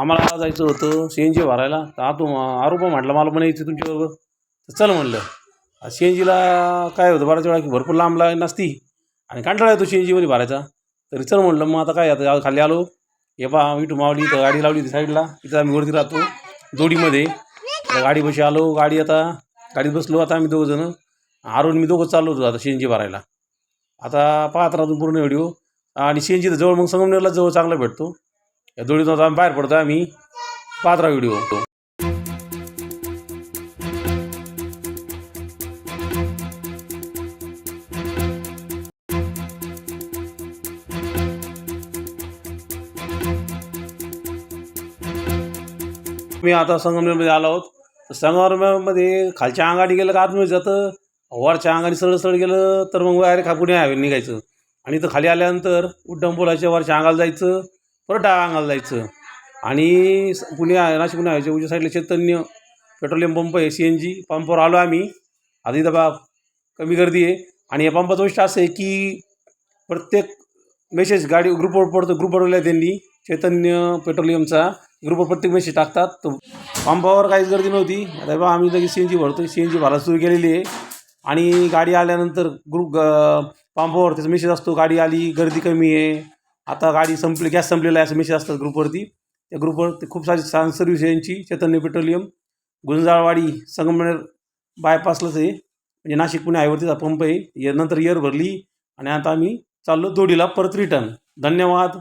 आम्हाला जायचं होतं सी एन जी भरायला. तर आतू आरोपा म्हटलं मला पण यायचं तुमच्याबरोबर. तर चल म्हणलं. सी एन जीला काय होतं बऱ्याच वेळा की भरपूर लांब लाईन नसती. आणि कंटाळा येतो सी एन जीमध्ये भरायचा. तरी चल म्हणलं मग आता काय आता खाली आलो. हे पहा विठू मावली तर गाडी लावली होती साईडला. तिथं आम्ही वरती राहतो जोडीमध्ये. गाडी गाडीपाशी आलो. गाडी आता गाडीत बसलो आता आम्ही दोघं जणं. आरून मी दोघं चाललो होतो आता सी एन जी भरायला. आता पाहत राहतो पूर्ण व्हिडिओ. आणि सी एन जी तर जवळ मग संगमनेरला जवळ चांगला भेटतो. या दोन्ही आता आम्ही बाहेर पडतो आम्ही. पाहत व्हिडिओ. मी आता संगमनेरमध्ये आलो आहोत. तर संगमनेरमध्ये खालच्या अंगाडी गेलं का आतमध्ये जातं? वरच्या अंगाने सरळ सरळ गेलं तर मग डायरेक्ट पुणे हायवे निघायचं? आणि इथं खाली आल्यानंतर उड्डम पुलाच्या वरच्या अंगाला जायचं. परत डाव्या अंगाला जायचं. आणि स- पुणे आहे नाशिक पुणे हायवेच्या उजव्या साईडला चैतन्य पेट्रोलियम पंप आहे सी एन जी पंपावर आलो आम्ही. आधी दबा कमी गर्दी आहे. आणि या पंपाचं वैशिष्ट्य असं आहे की प्रत्येक मेसेज गाडी ग्रुपवर पडतो ग्रुपवर त्यांनी. चैतन्य पेट्रोलियमचा ग्रुपवर प्रत्येक मेसेज टाकतात. तो पंपावर काहीच गर्दी नव्हती. आता बा आम्ही लगेच सी एन जी भरतो सी एन जी भरायला सुरू केलेली आहे. आणि गाडी आल्यानंतर ग्रुप पंपावर त्याचा मेसेज असतो गाडी आली गर्दी कमी आहे. आता गाडी संपली गॅस संपलेला आहे असं मेसेज असतात ग्रुपवरती त्या ग्रुपवर ते खूप सारी छान सर्व्हिस यांची. चैतन्य पेट्रोलियम गुंजाळवाडी संगमनेर बायपासलाच आहे. म्हणजे नाशिक पुणे हायवरतीचा पंप आहे. नंतर इयर भरली आणि आता आम्ही चाललो दोडीला परत रिटर्न धन्यवाद.